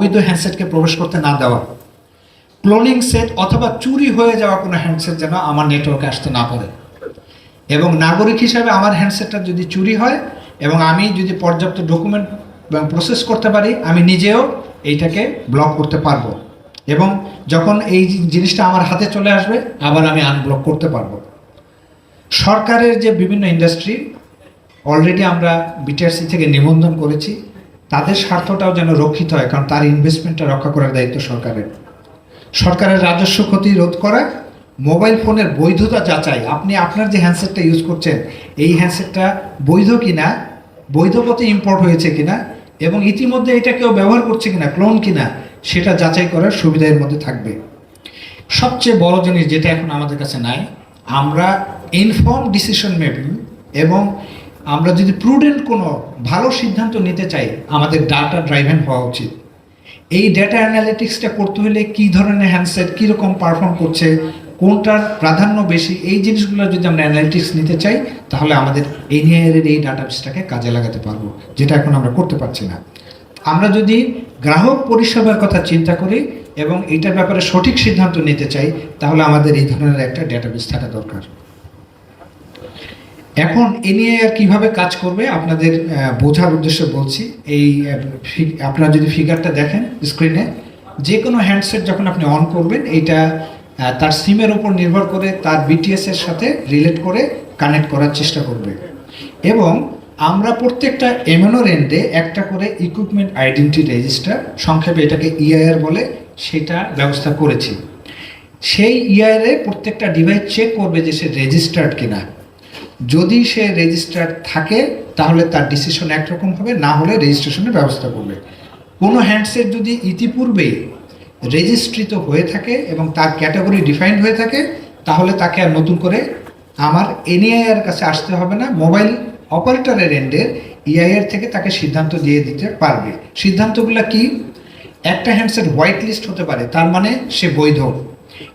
বৈধ হ্যান্ডসেটকে প্রবেশ করতে না দেওয়া। ক্লোনিং সেট অথবা চুরি হয়ে যাওয়া কোনো হ্যান্ডসেট যেন আমার নেটওয়ার্কে আসতে না পারে। এবং নাগরিক হিসাবে আমার হ্যান্ডসেটটা যদি চুরি হয় এবং আমি যদি পর্যাপ্ত ডকুমেন্ট প্রসেস করতে পারি, আমি নিজেও এইটাকে ব্লক করতে পারব। এবং যখন এই জিনিসটা আমার হাতে চলে আসবে, আবার আমি আনব্লক করতে পারব। সরকারের যে বিভিন্ন ইন্ডাস্ট্রি অলরেডি আমরা বিটিআরসি থেকে নিবন্ধন করেছি। তাদের স্বার্থটাও যেন রক্ষিত হয়, কারণ তার ইনভেস্টমেন্টটা রক্ষা করার দায়িত্ব সরকারের। সরকারের রাজস্ব ক্ষতি রোধ করা মোবাইল ফোনের বৈধতা যাচাই। আপনি আপনার যে হ্যান্ডসেটটা ইউজ করছেন, এই হ্যান্ডসেটটা বৈধ কিনা, বৈধ পথে ইম্পোর্ট হয়েছে কিনা, এবং ইতিমধ্যে এটা কেউ ব্যবহার করছে কিনা ক্লোন কিনা, সেটা যাচাই করার সুবিধার মধ্যে থাকবে। সবচেয়ে বড় জিনিস যেটা এখন আমাদের কাছে নাই, আমরা ইনফর্ম ডিসিশন মেকিং এবং আমরা যদি প্রুডেন্ট কোনো ভালো সিদ্ধান্ত নিতে চাই, আমাদের ডাটা ড্রাইভেন হওয়া উচিত। এই ডেটা অ্যানালিটিক্সটা করতে হলে কী ধরনের হ্যান্ডসেট কীরকম পারফর্ম করছে, কোনটার প্রাধান্য বেশি, এই জিনিসগুলো যদি আমরা অ্যানালিটিক্স নিতে চাই, তাহলে আমাদের এনআইআরের এই ডাটাবেসটাকে কাজে লাগাতে পারব, যেটা এখন আমরা করতে পারছি না। আমরা যদি গ্রাহক পরিষেবার কথা চিন্তা করি এবং এটার ব্যাপারে সঠিক সিদ্ধান্ত নিতে চাই, তাহলে আমাদের এই ধরনের একটা ডেটাবেস থাকা দরকার। এখন এ নিয়ে আর কীভাবে কাজ করবে আপনাদের বোঝার উদ্দেশ্যে বলছি। এই আপনারা যদি ফিগারটা দেখেন স্ক্রিনে যে কোনো হ্যান্ডসেট যখন আপনি অন করবেন, এইটা তার সিমের উপর নির্ভর করে তার বিটিএস এর সাথে রিলেট করে কানেক্ট করার চেষ্টা করবে। এবং আমরা প্রত্যেকটা এমএনওর এন্ডে একটা করে ইকুইপমেন্ট আইডেন্টি রেজিস্টার সংক্ষেপে এটাকে ইআইআর বলে, সেটা ব্যবস্থা করেছি। সেই ইআইআরে প্রত্যেকটা ডিভাইস চেক করবে যে সে রেজিস্টার্ড কিনা। যদি সে রেজিস্টার্ড থাকে, তাহলে তার ডিসিশন একরকম হবে, না হলে রেজিস্ট্রেশনের ব্যবস্থা করবে। কোনো হ্যান্ডসেট যদি ইতিপূর্বে রেজিস্ট্রিত হয়ে থাকে এবং তার ক্যাটাগরি ডিফাইন্ড হয়ে থাকে, তাহলে তাকে আর নতুন করে আমার এনআইআর কাছে আসতে হবে না মোবাইল অপারেটরের এন্ডের ইআইআর থেকে তাকে সিদ্ধান্ত দিয়ে দিতে পারবে। সিদ্ধান্তগুলো কি? একটা হ্যান্ডসেট হোয়াইট লিস্ট হতে পারে, তার মানে সে বৈধ।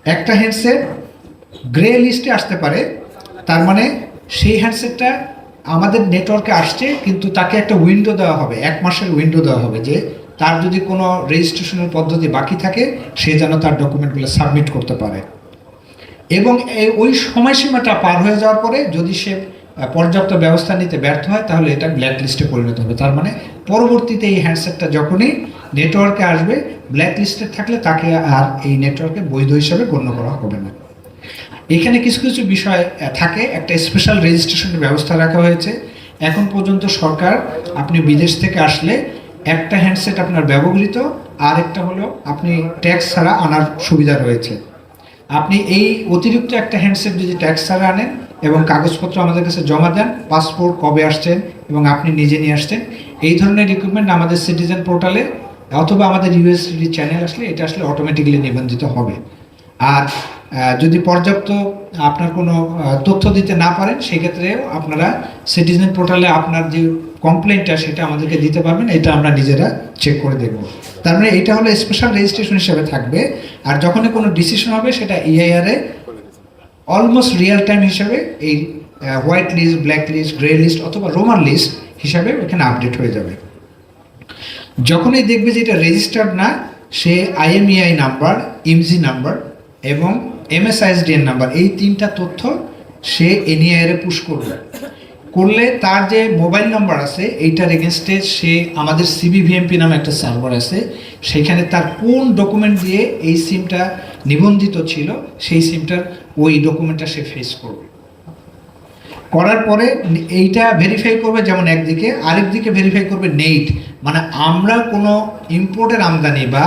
একটা হ্যান্ডসেট গ্রে লিস্টে আসতে পারে, তার মানে সেই হ্যান্ডসেটটা আমাদের নেটওয়ার্কে আসছে, কিন্তু তাকে একটা উইন্ডো দেওয়া হবে, এক মাসের উইন্ডো দেওয়া হবে যে তার যদি কোনো রেজিস্ট্রেশনের পদ্ধতি বাকি থাকে, সে যেন তার ডকুমেন্টগুলো সাবমিট করতে পারে। এবং ওই সময়সীমাটা পার হয়ে যাওয়ার পরে যদি সে পর্যাপ্ত ব্যবস্থা নিতে ব্যর্থ হয়, তাহলে এটা ব্ল্যাক লিস্টে পরিণত হবে। তার মানে পরবর্তীতে এই হ্যান্ডসেটটা যখনই নেটওয়ার্কে আসবে ব্ল্যাক লিস্টে থাকলে তাকে আর এই নেটওয়ার্কে বৈধ হিসাবে গণ্য করা হবে না। এখানে কিছু কিছু বিষয় থাকে। একটা স্পেশাল রেজিস্ট্রেশনের ব্যবস্থা রাখা হয়েছে। এখন পর্যন্ত সরকার, আপনি বিদেশ থেকে আসলে একটা হ্যান্ডসেট আপনার ব্যবহৃত আর একটা হলো আপনি ট্যাক্স ছাড়া আনার সুবিধা রয়েছে। আপনি এই অতিরিক্ত একটা হ্যান্ডসেট যদি ট্যাক্স ছাড়া আনেন এবং কাগজপত্র আমাদের কাছে জমা দেন পাসপোর্ট কবে আসছেন এবং আপনি নিজে নিয়ে আসছেন, এই ধরনের রিক্রুটমেন্ট আমাদের সিটিজেন পোর্টালে অথবা আমাদের ইউএসডি চ্যানেল আসলে এটা আসলে অটোমেটিক্যালি নিবন্ধিত হবে। আর যদি পর্যাপ্ত আপনার কোনো তথ্য দিতে না পারেন, সেক্ষেত্রেও আপনারা সিটিজেন পোর্টালে আপনার যে কমপ্লেনটা সেটা আমাদেরকে দিতে পারবেন, এটা আমরা নিজেরা চেক করে দেখব। তার মানে এটা হলো স্পেশাল রেজিস্ট্রেশন হিসেবে থাকবে, আর যখনই কোনো ডিসিশন হবে, সেটা ইআইআরে অলমোস্ট রিয়েল টাইম হিসাবে এই white list black list grey list অথবা রোমান লিস্ট হিসাবে এখানে আপডেট হয়ে যাবে। যখনই দেখবে যে এটা রেজিস্টার্ড না, সে আইএমইআই নাম্বার ইমজি নাম্বার এবং এমএসআইএসডিএন নাম্বার এই তিনটা তথ্য সে এনইআইআরে পুশ করবে। করলে তার যে মোবাইল নাম্বার আছে, এইটার এগেনস্টে সে আমাদের সিবিভিএমপি নামে একটা সার্ভার আছে, সেখানে তার কোন ডকুমেন্ট দিয়ে এই সিমটা নিবন্ধিত ছিল, সেই সিমটার ওই ডকুমেন্টটা সে ফেস করবে। করার পরে এইটা ভেরিফাই করবে যেমন একদিকে, আরেকদিকে ভেরিফাই করবে নেইট মানে আমরা কোনো ইম্পোর্টের আমদানি বা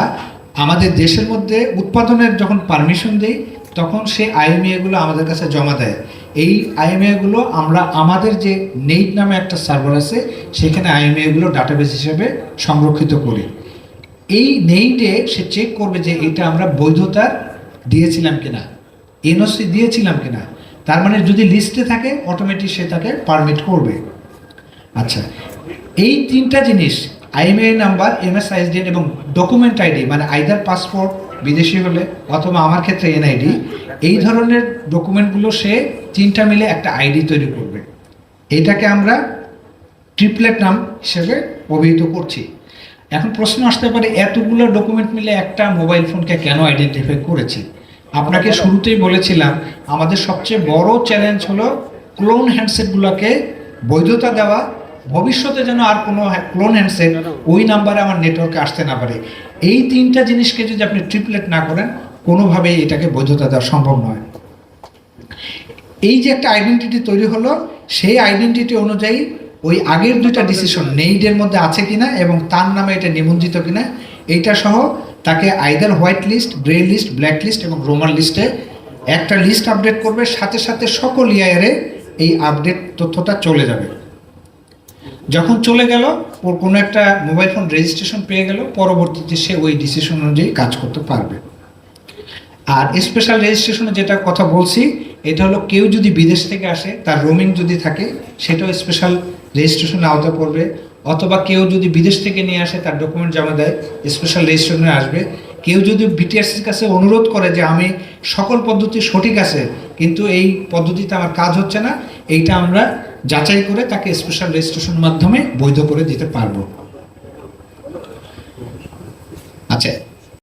আমাদের দেশের মধ্যে উৎপাদনের যখন পারমিশন দিই, তখন সে আইএমএগুলো আমাদের কাছে জমা দেয়। এই আইএমএগুলো আমরা আমাদের যে নেইট নামে একটা সার্ভার আছে, সেখানে আইএমএগুলো ডাটাবেস হিসেবে সংরক্ষিত করি। এই নেইটে সে চেক করবে যে এটা আমরা বৈধতার দিয়েছিলাম কিনা এনওসি দিয়েছিলাম কিনা। তার মানে যদি লিস্টে থাকে অটোমেটিক সে তাকে পারমিট করবে। আচ্ছা এই তিনটা জিনিস আইএমআই নাম্বার এমএসআইএসডিএন এবং ডকুমেন্ট আইডি মানে আইদার পাসপোর্ট বিদেশি হলে অথবা আমার ক্ষেত্রে এনআইডি এই ধরনের ডকুমেন্টগুলো সে তিনটা মিলে একটা আইডি তৈরি করবে। এটাকে আমরা ট্রিপলেট নাম হিসেবে অভিহিত করছি। এখন প্রশ্ন আসতে পারে, এতগুলো ডকুমেন্ট মিলে একটা মোবাইল ফোনকে কেন আইডেন্টিফাই করেছি? আপনাকে শুরুতেই বলেছিলাম, আমাদের সবচেয়ে বড় চ্যালেঞ্জ হলো ক্লোন হ্যান্ডসেটগুলোকে বৈধতা দেওয়া ভবিষ্যতে যেন আর কোনো ক্লোন হ্যান্ডসেট ওই নাম্বারে আমার নেটওয়ার্কে আসতে না পারে। এই তিনটা জিনিসকে যদি আপনি ট্রিপলেট না করেন, কোনোভাবেই এটাকে বৈধতা দেওয়া সম্ভব নয়। এই যে একটা আইডেন্টিটি তৈরি হলো, সেই আইডেন্টিটি অনুযায়ী ওই আগের দুইটা ডিসিশন নেইডের মধ্যে আছে কিনা এবং তার নামে এটা নিবন্ধিত কিনা, এইটা সহ তাকে either white list grey list black list এবং রোমান লিস্টে একটা লিস্ট আপডেট করবে, সাথে সাথে সকল ইয়ারে এই আপডেট তথ্যটা চলে যাবে। যখন চলে গেল, ওর কোনো একটা মোবাইল ফোন রেজিস্ট্রেশন পেয়ে গেল, পরবর্তীতে সে ওই ডিসিশন অনুযায়ী কাজ করতে পারবে। আর স্পেশাল রেজিস্ট্রেশনে যেটা কথা বলছি, এটা হলো কেউ যদি বিদেশ থেকে আসে, তার রোমিং যদি থাকে, সেটাও স্পেশাল রেজিস্ট্রেশনে আওতা পড়বে। অথবা কেউ যদি বিদেশ থেকে নিয়ে আসে, তার ডকুমেন্ট জমা দেয় স্পেশাল রেজিস্ট্রেশনে আসবে। কেউ যদি বিটিআরসির কাছে অনুরোধ করে যে আমি সকল পদ্ধতি সঠিক আছে, কিন্তু এই পদ্ধতিতে আমার কাজ হচ্ছে না, এইটা আমরা যাচাই করে তাকে স্পেশাল রেজিস্ট্রেশন মাধ্যমে বৈধ করে দিতে পারব। আচ্ছা